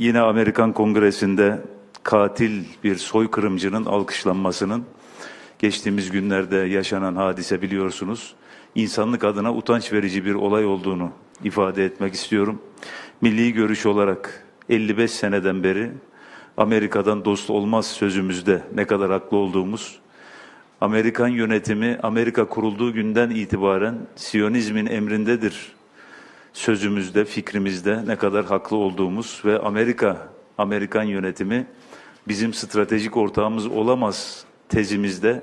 yine Amerikan Kongresi'nde katil bir soykırımcının alkışlanmasının geçtiğimiz günlerde yaşanan hadise biliyorsunuz. insanlık adına utanç verici bir olay olduğunu ifade etmek istiyorum. Milli görüş olarak 55 seneden beri Amerika'dan dost olmaz sözümüzde ne kadar haklı olduğumuz, Amerikan yönetimi Amerika kurulduğu günden itibaren Siyonizmin emrindedir sözümüzde, fikrimizde ne kadar haklı olduğumuz ve Amerika, Amerikan yönetimi bizim stratejik ortağımız olamaz tezimizde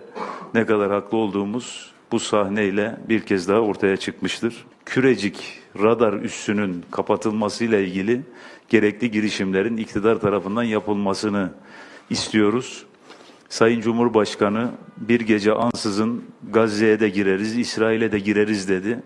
ne kadar haklı olduğumuz bu sahneyle bir kez daha ortaya çıkmıştır. Kürecik radar üssünün kapatılmasıyla ilgili gerekli girişimlerin iktidar tarafından yapılmasını istiyoruz. Sayın Cumhurbaşkanı bir gece ansızın Gazze'ye de gireriz, İsrail'e de gireriz dedi.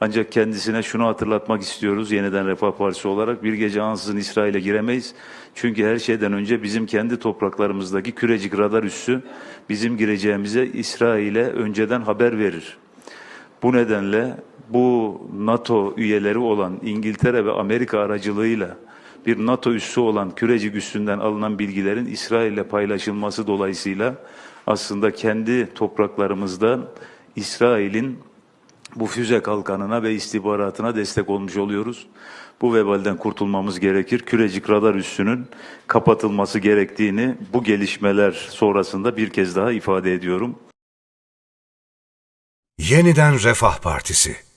Ancak kendisine şunu hatırlatmak istiyoruz yeniden Refah Partisi olarak bir gece ansızın İsrail'e giremeyiz. Çünkü her şeyden önce bizim kendi topraklarımızdaki kürecik radar üssü bizim gireceğimize İsrail'e önceden haber verir. Bu nedenle bu NATO üyeleri olan İngiltere ve Amerika aracılığıyla bir NATO üssü olan Kürecik üssünden alınan bilgilerin İsrail ile paylaşılması dolayısıyla aslında kendi topraklarımızda İsrail'in bu füze kalkanına ve istihbaratına destek olmuş oluyoruz. Bu vebalden kurtulmamız gerekir. Kürecik radar üssünün kapatılması gerektiğini bu gelişmeler sonrasında bir kez daha ifade ediyorum. Yeniden Refah Partisi